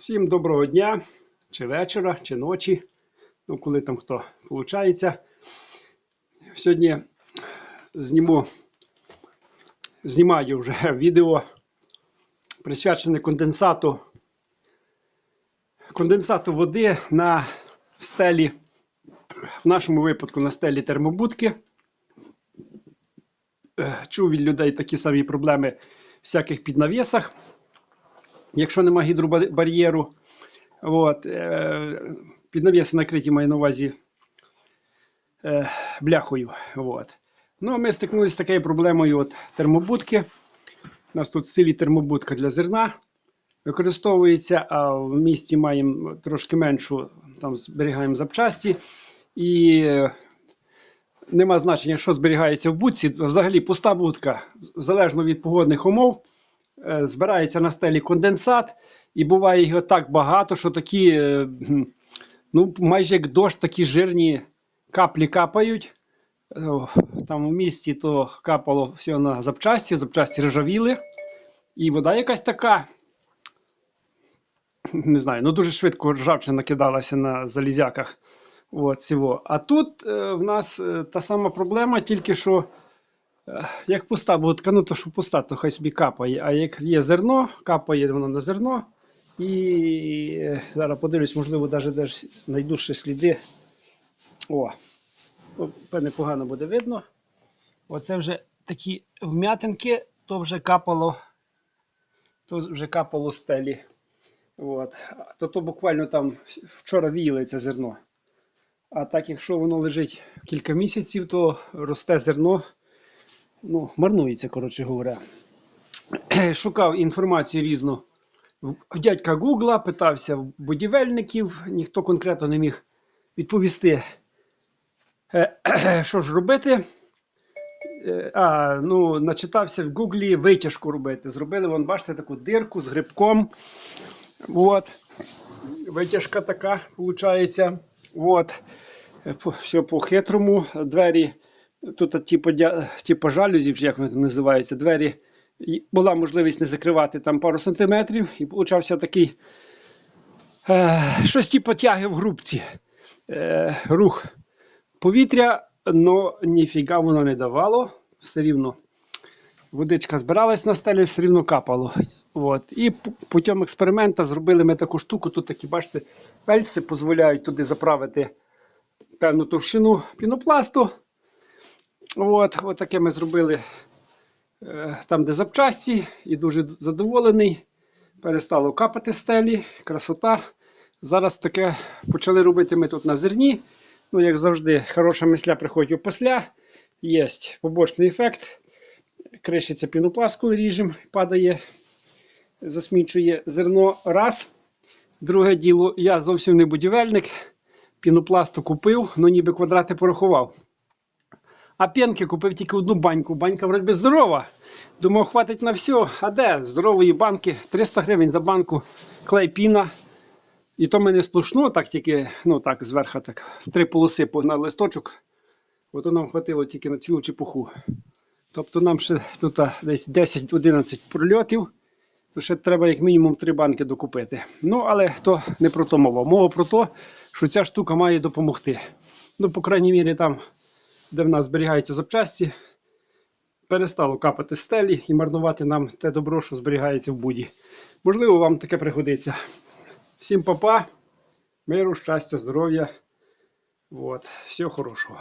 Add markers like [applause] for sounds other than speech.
Всім доброго дня, чи вечора, чи ночі. Ну, коли там хто виходить. Сьогодні зніму, знімаю вже [laughs] відео присвячене конденсату, конденсату води на стелі, в нашому випадку на стелі термобудки. Е, Чув від людей такі самі проблеми в всяких піднавісах якщо нема гідробар'єру. От, е, піднавіси накриті маю на увазі е, бляхою. От. Ну, ми стикнулися з такою проблемою от, термобудки. У нас тут в селі термобудка для зерна використовується, а в місті маємо трошки меншу, там зберігаємо запчасті. І е, нема значення, що зберігається в будці. Взагалі пуста будка, залежно від погодних умов. Е, збирається на стелі конденсат, і буває його так багато, що такі, е, ну, майже як дощ, такі жирні каплі капають. Там в місті то капало все на запчасті, запчасті ржавіли. І вода якась така. Не знаю, ну дуже швидко ржавчина накидалася на залізяках. От, цього. А тут е, в нас е, та сама проблема, тільки що Е, Як пуста будка, ну то що пуста, то хай собі капає. А як є зерно, капає воно на зерно. І е, зараз подивлюсь, можливо, навіть десь знайду ще сліди. О, певне погано буде видно. Оце вже такі вм'ятинки, то вже капало, то вже капало стелі. От. То, то буквально там вчора віяли це зерно. А так, якщо воно лежить кілька місяців, то росте зерно ну, марнується, коротше говоря. Шукав інформацію різну в дядька Гугла, питався в будівельників, ніхто конкретно не міг відповісти, що ж робити. Е, а, ну, начитався в Гуглі витяжку робити. Зробили, вон, бачите, таку дирку з грибком. От. Витяжка така, виходить. От. Все по-хитрому. Двері Тут, типу, типу жалюзів, як вони називаються, двері. Була можливість не закривати там пару сантиметрів, і получався такий е, щось типу тяги в грубці. Е, рух повітря, але ніфіга воно не давало. Все рівно водичка збиралась на стелі, все рівно капало. От. І путем експерименту зробили ми таку штуку. Тут такі, бачите, пельси дозволяють туди заправити певну товщину пінопласту. От, от таке ми зробили е, там, де запчасті, і дуже задоволений. Перестало капати стелі, красота. Зараз таке почали робити ми тут на зерні. Ну, як завжди, хороша мисля приходить опісля. Є побочний ефект. Кришиться пінопласт, коли ріжем, падає, засмічує зерно. Раз. Друге діло, я зовсім не будівельник. Пінопласту купив, ну ніби квадрати порахував. А пенки купив тільки одну баньку. Банька вроді здорова. Думав, хватить на все. А де? Здорової банки, 300 гривень за банку, клей піна. І то ми не сплошну, так тільки, ну так, зверху так, в три полоси на листочок. Ото нам хватило тільки на цілу чепуху. Тобто нам ще тут десь 10-11 прольотів. То ще треба як мінімум три банки докупити. Ну, але то не про то мова. Мова про те, що ця штука має допомогти. Ну, по крайній мірі, там де в нас зберігаються запчасті, перестало капати стелі і марнувати нам те добро, що зберігається в буді. Можливо, вам таке пригодиться. Всім папа, миру, щастя, здоров'я. Всього хорошого.